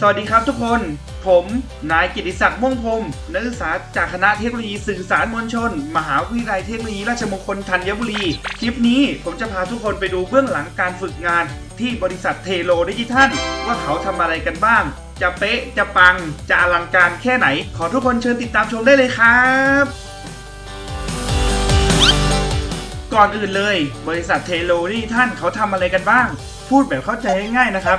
สวัสดีครับทุกคน ผม นายกิติศักดิ์ม่วงพรมนักศึกษาจากคณะเทคโนโลยีสื่อสารมวลชน มหาวิทยาลัยเทคโนโลยีราชมงคลธัญบุรี คลิปนี้ผมจะพาทุกคนไปดูเบื้องหลังการฝึกงาน ที่บริษัทเทโลดิจิทัล ว่าเขาทำอะไรกันบ้าง จะเป๊ะ จะปัง จะอลังการแค่ไหน ขอทุกคนเชิญติดตามชมได้เลยครับก่อนอื่นเลย บริษัทเทโลนี่ท่านเขาทำอะไรกันบ้าง พูดแบบเข้าใจง่ายๆนะครับ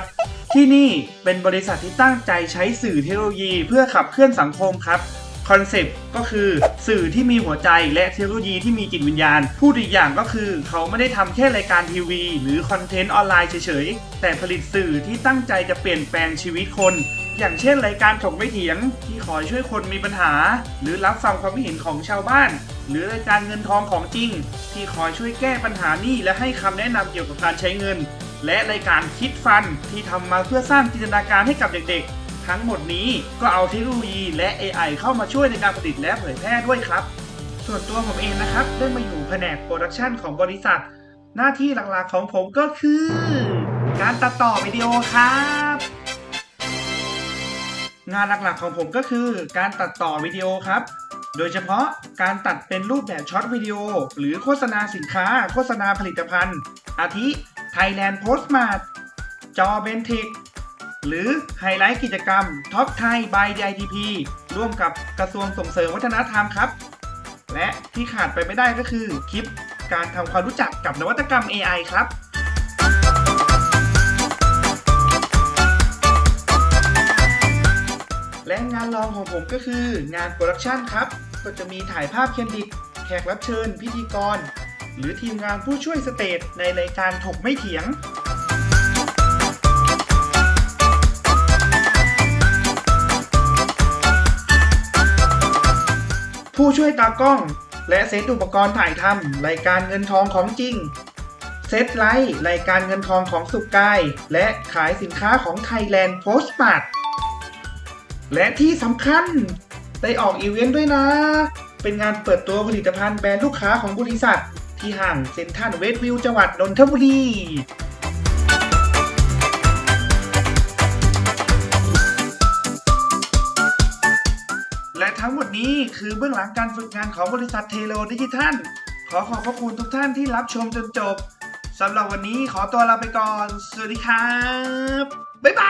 ที่นี่เป็นบริษัทที่ตั้งใจใช้สื่อเทคโนโลยีเพื่อขับเคลื่อนสังคมครับคอนเซปต์ก็คือสื่อที่มีหัวใจและเทคโนโลยีที่มีจิตวิญญาณ พูดอีกอย่างก็คือ เขาไม่ได้ทำแค่รายการทีวี หรือคอนเทนต์ออนไลน์เฉยๆ แต่ผลิตสื่อที่ตั้งใจจะเปลี่ยนแปลงชีวิตคน อย่างเช่นรายการถกไม่เถียง ที่คอยช่วยคนมีปัญหา หรือรับฟังความเห็นของชาวบ้าน หรือรายการเงินทองของจริง ที่คอยช่วยแก้ปัญหานี่และให้คำแนะนำเกี่ยวกับการใช้เงิน และรายการคิดฟันที่ทำมาเพื่อสร้างจินตนาการให้กับเด็กๆ ทั้งหมดนี้ก็เอาเทคโนโลยีและ AI เข้ามาช่วยในการผลิตและเผยแพร่ด้วยครับ ส่วนตัวผมเองนะครับได้มาอยู่แผนกโปรดักชันของบริษัท หน้าที่หลักๆของผมก็คือ การตัดต่อวิดีโอครับงานหลักๆของผมก็คือการตัดต่อวิดีโอครับ โดยเฉพาะการตัดเป็นรูปแบบช็อตวิดีโอ หรือโฆษณาสินค้า โฆษณาผลิตภัณฑ์ อาทิ Thailand Postmart จอเบนทิกหรือไฮไลท์กิจกรรมท็อปไทย by DITP ร่วมกับกระทรวงส่งเสริมวัฒนธรรมครับ และที่ขาดไปไม่ได้ก็คือคลิปการทำความรู้จักกับนวัตกรรม AI ครับและงานรองของผมก็คืองานโปรดักชันครับ ก็จะมีถ่ายภาพเคนดิต แขกรับเชิญ พิธีกร หรือทีมงานผู้ช่วยสเตจในรายการถกไม่เถียง ผู้ช่วยตากล้อง และเซตอุปกรณ์ถ่ายทำรายการเงินทองของจริง เซตไลท์รายการเงินทองของสุกกาย และขายสินค้าของ Thailand Postmart และที่สำคัญ ได้ออกอีเวนต์ด้วยนะ เป็นงานเปิดตัวผลิตภัณฑ์แบรนด์ลูกค้าของบริษัท ที่ห้างเซ็นทรัลเวสต์วิวจังหวัดนนทบุรีและทั้งหมดนี้คือเบื้องหลังการฝึกงานของบริษัทเทโลดิจิทัล ขอขอบพระคุณทุกท่านที่รับชมจนจบสำหรับวันนี้ขอตัวลาไปก่อน สวัสดีครับ บ๊ายบาย